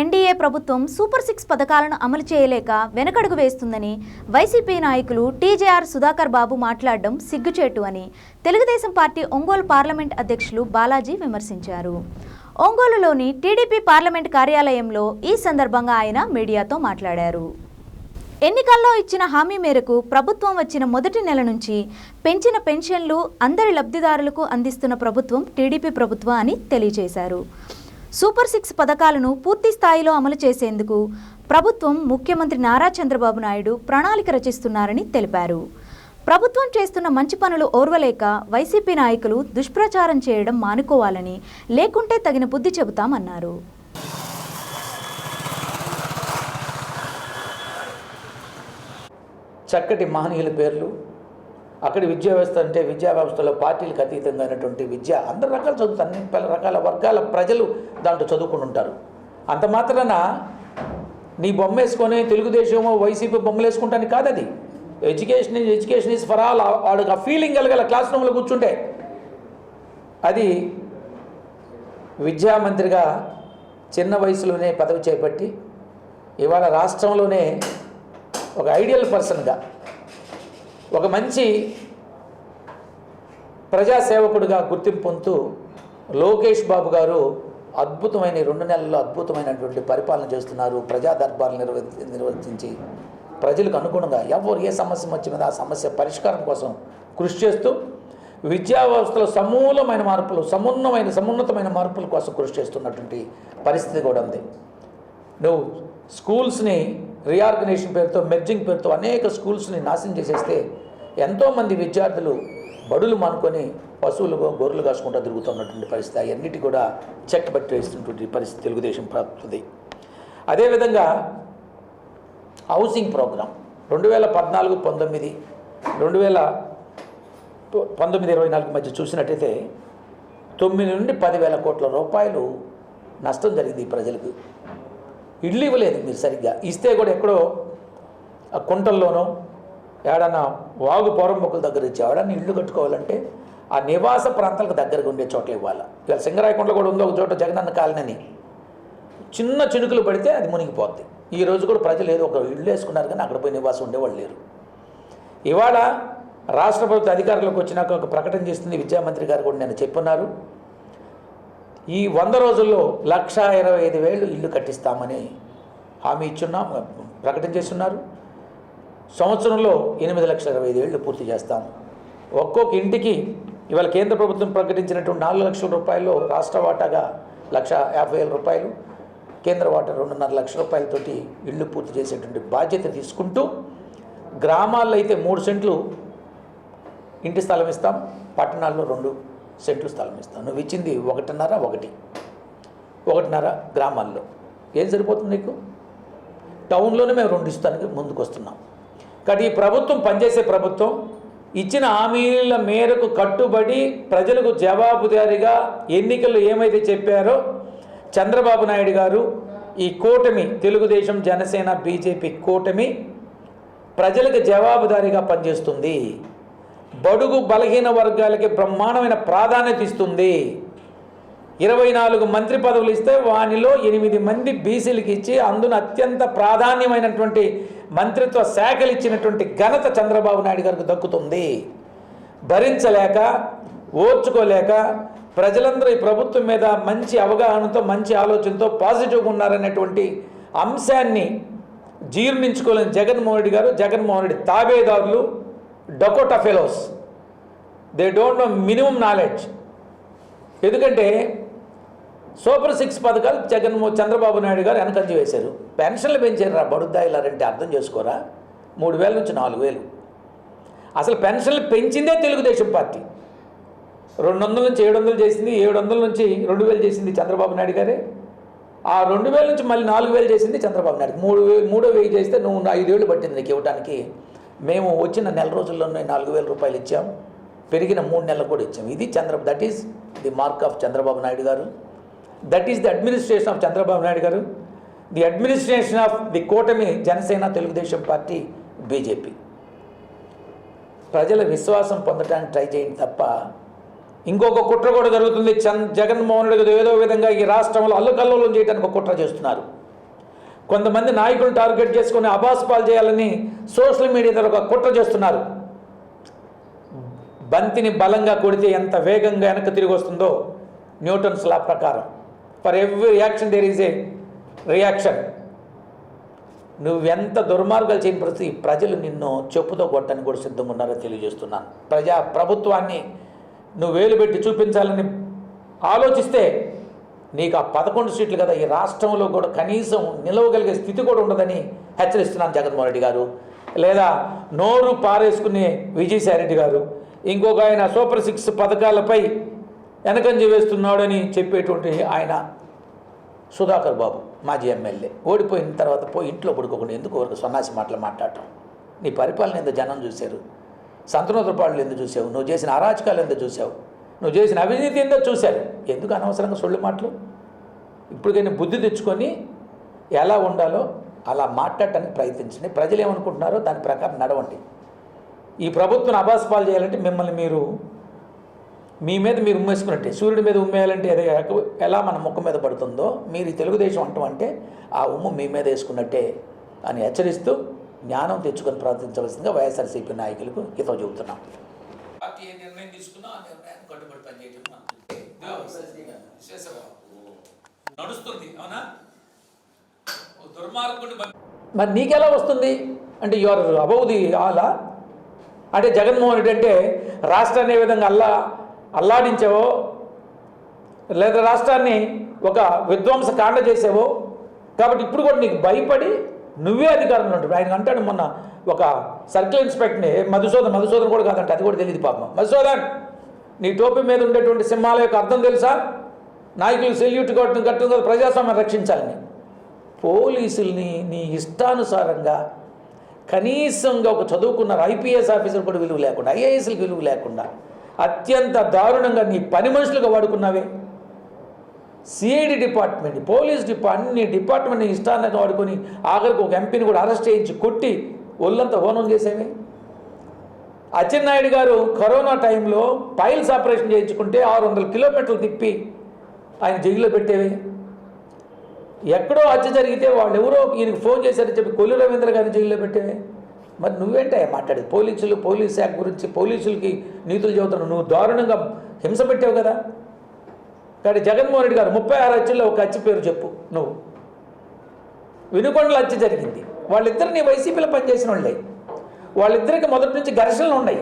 NDA ప్రభుత్వం super six పథకాలను అమలు చేయలేక వెనకడుగు వేస్తుందని వైసీపీ నాయకులు టీజేఆర్ సుధాకర్ బాబు మాట్లాడడం సిగ్గుచేటు అని తెలుగుదేశం పార్టీ ఒంగోలు పార్లమెంట్ అధ్యక్షులు బాలాజీ విమర్శించారు. ఒంగోలులోని టీడీపీ పార్లమెంట్ కార్యాలయంలో ఈ సందర్భంగా ఆయన మీడియాతో మాట్లాడారు. ఎన్నికల్లో ఇచ్చిన హామీ మేరకు ప్రభుత్వం వచ్చిన మొదటి నెల నుంచి పెంచిన పెన్షన్లు అందరి లబ్ధిదారులకు అందిస్తున్న ప్రభుత్వం టీడీపీ ప్రభుత్వం అని తెలియజేశారు. సూపర్ సిక్స్ పథకాలను పూర్తి స్థాయిలో అమలు చేసేందుకు ప్రభుత్వం ముఖ్యమంత్రి నారా చంద్రబాబు నాయుడు ప్రణాళిక రచిస్తున్నారని తెలిపారు. ప్రభుత్వం చేస్తున్న మంచి పనులు ఓర్వలేక వైసీపీ నాయకులు దుష్ప్రచారం చేయడం మానుకోవాలని లేకుంటే తగిన బుద్ధి చెబుతామన్నారు. చక్కటి మహనీయుల పేర్లు అక్కడ విద్యా వ్యవస్థ అంటే విద్యా వ్యవస్థలో పార్టీలకు అతీతంగా అయినటువంటి విద్య అందరు రకాలు చదువుతారు. అన్ని పలు రకాల వర్గాల ప్రజలు దాంట్లో చదువుకుని ఉంటారు. అంత మాత్రాన నీ బొమ్మ వేసుకొని తెలుగుదేశం వైసీపీ బొమ్మలు వేసుకుంటానికి కాదు అది education education is for all వాడికి ఆ ఫీలింగ్ కలగల క్లాస్ రూమ్లో కూర్చుంటే అది విద్యామంత్రిగా చిన్న వయసులోనే పదవి చేపట్టి ఇవాళ రాష్ట్రంలోనే ఒక ఐడియల్ పర్సన్గా ఒక మంచి ప్రజాసేవకుడిగా గుర్తింపు పొందుతూ లోకేష్ బాబు గారు అద్భుతమైన రెండు నెలల్లో అద్భుతమైనటువంటి పరిపాలన చేస్తున్నారు. ప్రజా దర్బార్లు నిర్వహి నిర్వర్తించి ప్రజలకు అనుగుణంగా ఎవరు ఏ సమస్య వచ్చిన ఆ సమస్య పరిష్కారం కోసం కృషి చేస్తూ విద్యా వ్యవస్థలో సమూలమైన మార్పులు సమున్నమైన సమున్నతమైన మార్పుల కోసం కృషి చేస్తున్నటువంటి పరిస్థితి కూడా ఉంది. నువ్వు స్కూల్స్ని రీఆర్గనైజేషన్ పేరుతో మెర్జింగ్ పేరుతో అనేక స్కూల్స్ని నాశనం చేసేస్తే ఎంతోమంది విద్యార్థులు బడులు మానుకొని పశువులు గొర్రెలు కాసుకుంటూ తిరుగుతున్నటువంటి పరిస్థితి అవన్నిటి కూడా చెక్ బట్టి వేస్తున్నటువంటి పరిస్థితి తెలుగుదేశం ప్రాప్తుంది అదేవిధంగా హౌసింగ్ ప్రోగ్రాం రెండు వేల పద్నాలుగు పంతొమ్మిది రెండు వేల పంతొమ్మిది ఇరవై నాలుగు మధ్య చూసినట్టయితే తొమ్మిది నుండి పదివేల కోట్ల రూపాయలు నష్టం జరిగింది ప్రజలకు. ఇడ్లీ ఇవ్వలేదు మీరు సరిగ్గా. ఇస్తే కూడా ఎక్కడో ఆ కుంటల్లోనో ఏడన్నా వాగు పొరంబొక్కుల దగ్గర ఇచ్చి ఎవడన్నా ఇల్లు కట్టుకోవాలంటే ఆ నివాస ప్రాంతాలకు దగ్గరగా ఉండే చోట్ల ఇవ్వాలి. ఇవాళ సింగరాయకొండలో కూడా ఉంది ఒక చోట జగనన్న కాలనని. చిన్న చినుకులు పడితే అది మునిగిపోద్ది. ఈ రోజు కూడా ప్రజలు ఏదో ఒక ఇల్లు వేసుకున్నారు కానీ అక్కడ పోయి నివాసం ఉండేవాళ్ళు లేరు. ఇవాళ రాష్ట్ర ప్రభుత్వ అధికారులకు వచ్చినాక ఒక ప్రకటన చేస్తుంది విద్యామంత్రి గారు కూడా నేను చెప్పున్నారు ఈ వంద రోజుల్లో లక్ష ఇరవై ఐదు వేలు ఇల్లు కట్టిస్తామని హామీ ఇచ్చున్నాం ప్రకటన చేస్తున్నారు. సంవత్సరంలో ఎనిమిది లక్షల ఇరవై ఐదు ఏళ్ళు పూర్తి చేస్తాం. ఒక్కొక్క ఇంటికి ఇవాళ కేంద్ర ప్రభుత్వం ప్రకటించినటువంటి నాలుగు లక్షల రూపాయలు రాష్ట్ర వాటాగా లక్ష యాభై వేల రూపాయలు కేంద్ర వాటా రెండున్నర లక్షల రూపాయలతోటి ఇళ్ళు పూర్తి చేసేటువంటి బాధ్యత తీసుకుంటూ గ్రామాల్లో అయితే మూడు సెంట్లు ఇంటి స్థలం ఇస్తాం పట్టణాల్లో రెండు సెంట్లు స్థలం ఇస్తాం. నువ్వు ఇచ్చింది ఒకటిన్నర ఒకటి. ఒకటిన్నర గ్రామాల్లో. ఏం సరిపోతుంది నీకు? టౌన్లోనే మేము రెండు ఇస్తానికి ముందుకు వస్తున్నాం కానీ ఈ ప్రభుత్వం పనిచేసే ప్రభుత్వం ఇచ్చిన హామీల మేరకు కట్టుబడి ప్రజలకు జవాబుదారీగా ఎన్నికల్లో ఏమైతే చెప్పారో చంద్రబాబు నాయుడు గారు ఈ కూటమి తెలుగుదేశం జనసేన బీజేపీ కూటమి ప్రజలకు జవాబుదారీగా పనిచేస్తుంది. బడుగు బలహీన వర్గాలకి బ్రహ్మాండమైన ప్రాధాన్యత ఇస్తుంది. ఇరవై నాలుగు మంత్రి పదవులు ఇస్తే వానిలో ఎనిమిది మంది బీసీలకు ఇచ్చి అందున అత్యంత ప్రాధాన్యమైనటువంటి మంత్రిత్వ శాఖలు ఇచ్చినటువంటి ఘనత చంద్రబాబు నాయుడు గారికి దక్కుతుంది. భరించలేక ఓర్చుకోలేక ప్రజలందరూ ఈ ప్రభుత్వం మీద మంచి అవగాహనతో మంచి ఆలోచనతో పాజిటివ్గా ఉన్నారనేటువంటి అంశాన్ని జీర్ణించుకోలేని జగన్మోహన్ రెడ్డి గారు జగన్మోహన్ రెడ్డి తాబేదారులు Dakota fellows. They don't know minimum knowledge ఎందుకంటే సూపర్ సిక్స్ పథకాలు జగన్ చంద్రబాబు నాయుడు గారు వెనకంజ వేశారు. పెన్షన్లు పెంచారు రా బడుద్దాయిలారంటే అర్థం చేసుకోరా? మూడు వేల నుంచి నాలుగు వేలు. అసలు పెన్షన్లు పెంచిందే తెలుగుదేశం పార్టీ. రెండు వందల నుంచి ఏడు వందలు చేసింది ఏడు వందల నుంచి రెండు వేలు చేసింది చంద్రబాబు నాయుడు గారే. ఆ రెండు వేల నుంచి మళ్ళీ నాలుగు వేలు చేసింది చంద్రబాబు నాయుడు. మూడు వేలు మూడో వెయ్యి చేస్తే నువ్వు ఐదేళ్ళు పట్టింది నీకు ఇవ్వడానికి మేము వచ్చిన నెల రోజుల్లోనే నాలుగు వేల రూపాయలు ఇచ్చాం. పెరిగిన మూడు నెలలు కూడా ఇచ్చాం. ఇది Chandra that is the mark of Chandrababu Naidu garu. That is the administration of Chandrababu Naidu garu. The administration of the కూటమి జనసేన తెలుగుదేశం పార్టీ బీజేపీ ప్రజల విశ్వాసం పొందడానికి ట్రై చేయండి తప్ప ఇంకొక కుట్ర కూడా జరుగుతుంది. చంద్ జగన్మోహన్ రెడ్డి ఏదో విధంగా ఈ రాష్ట్రంలో అల్లుకల్లోలం చేయడానికి ఒక కుట్ర చేస్తున్నారు. కొంతమంది నాయకులను టార్గెట్ చేసుకొని అబాస్పాలు చేయాలని సోషల్ మీడియా ద్వారా ఒక కుట్ర చేస్తున్నారు. బంతిని బలంగా కొడితే ఎంత వేగంగా వెనక్కి తిరిగి వస్తుందో న్యూటన్స్ లా ప్రకారం. For every reaction there is a reaction. నువ్వెంత దుర్మార్గాలు చేయని పరిస్థితి ప్రజలు నిన్ను చెప్పుతో కొట్టని కూడా సిద్ధంగా ఉన్నారో తెలియజేస్తున్నాను. ప్రజా ప్రభుత్వాన్ని నువ్వు వేలు పెట్టి చూపించాలని ఆలోచిస్తే నీకు ఆ పదకొండు సీట్లు కదా ఈ రాష్ట్రంలో కూడా కనీసం నిలవగలిగే స్థితి కూడా ఉండదని హెచ్చరిస్తున్నాను జగన్మోహన్ రెడ్డి గారు. లేదా నోరు పారేసుకునే విజయసాయి రెడ్డి గారు. ఇంకొక ఆయన సూపర్ సిక్స్ పథకాలపై వెనకంజ వేస్తున్నాడని చెప్పేటువంటి ఆయన సుధాకర్ బాబు మాజీ ఎమ్మెల్యే. ఓడిపోయిన తర్వాత పోయి ఇంట్లో పడుకోకుండా ఎందుకు వరకు సన్నాసి మాటలు మాట్లాడటం? నీ పరిపాలన ఎంత జనం చూశారు? సంతనోత్రపాళ్ళు ఎందుకు చూసావు నువ్వు చేసిన అరాచకాలు ఎందుకు చూసావు నువ్వు చేసిన అవినీతి ఎందుకు చూశారు? ఎందుకు అనవసరంగా సొళ్ళు మాటలు? ఇప్పటికైనా బుద్ధి తెచ్చుకొని ఎలా ఉండాలో అలా మాట్లాడటానికి ప్రయత్నించండి. ప్రజలు ఏమనుకుంటున్నారో దాని ప్రకారం నడవండి. ఈ ప్రభుత్వం అబాస్పాలు చేయాలంటే మిమ్మల్ని మీరు మీ మీద మీరు ఉమ్మేసుకున్నట్టే. సూర్యుడి మీద ఉమ్మేయాలంటే అది ఎక- ఎలా మన ముఖం మీద పడుతుందో మీరు ఈ తెలుగుదేశం అంటం అంటే ఆ ఉమ్ము మీ మీద వేసుకున్నట్టే అని హెచ్చరిస్తూ జ్ఞానం తెచ్చుకొని ప్రవర్తించవలసిందిగా వైఎస్ఆర్సీపీ నాయకులకు హితవు చెబుతున్నాం. పార్టీ ఏ నిర్ణయం తీసుకున్నా ఆ నిర్ణయాన్ని కట్టుబడి పనిచేయడం నడుస్తుంది అవునా? దుర్మార్గుడి మరి నీకెలా వస్తుంది? అంటే యువర్ అబౌ ది ఆలా? అంటే జగన్మోహన్ రెడ్డి అంటే రాష్ట్రాన్ని ఏ విధంగా అల్లా అల్లాడించావో లేదా రాష్ట్రాన్ని ఒక విధ్వంస కాండ చేసావో. కాబట్టి ఇప్పుడు కూడా నీకు భయపడి నువ్వే అధికారంలో ఉంటావు ఆయన అంటాడు మొన్న ఒక సర్కిల్ ఇన్స్పెక్టర్ని మధుసూదన్ మధుసూదన్ కూడా కాదంట అది కూడా తెలియదు పాపం. మధుసూదన్ నీ టోపీ మీద ఉండేటువంటి సింహాల యొక్క అర్థం తెలుసా? నాయకులు సెల్యూట్ కొట్టడం కట్టడం ప్రజాస్వామ్యం రక్షించాలని. పోలీసుల్ని నీ ఇష్టానుసారంగా కనీసంగా ఒక చదువుకున్న ఐపీఎస్ ఆఫీసర్ కూడా విలువ లేకుండా ఐఏఎస్లకు విలువ లేకుండా అత్యంత దారుణంగా నీ పని మనుషులుగా వాడుకున్నావే. సిఐడి డిపార్ట్మెంట్ పోలీస్ డిపా అన్ని డిపార్ట్మెంట్ని ఇష్టాన్ని వాడుకొని ఆఖరికి ఒక ఎంపీని కూడా అరెస్ట్ చేయించి కొట్టి ఒళ్ళంతా హోనం చేసేవే. అచ్చెన్నాయుడు గారు కరోనా టైంలో పైల్స్ ఆపరేషన్ చేయించుకుంటే ఆరు వందల కిలోమీటర్లు తిప్పి ఆయన జైల్లో పెట్టేవి. ఎక్కడో హత్య జరిగితే వాళ్ళు ఎవరో ఈయనకి ఫోన్ చేశారని చెప్పి కొల్లు రవీంద్ర గారిని జైల్లో పెట్టేవే. మరి నువ్వేంటే మాట్లాడేది? పోలీసులు పోలీస్ శాఖ గురించి పోలీసులకి నీతులు చెబుతున్నావు నువ్వు దారుణంగా హింస పెట్టావు కదా? కానీ జగన్మోహన్ రెడ్డి గారు ముప్పై ఆరు హత్యల్లో ఒక హత్య పేరు చెప్పు నువ్వు. వినుకొండల హత్య జరిగింది. వాళ్ళిద్దరు నీ వైసీపీలో పనిచేసిన వాళ్ళే. వాళ్ళిద్దరికి మొదటి నుంచి ఘర్షణలు ఉన్నాయి.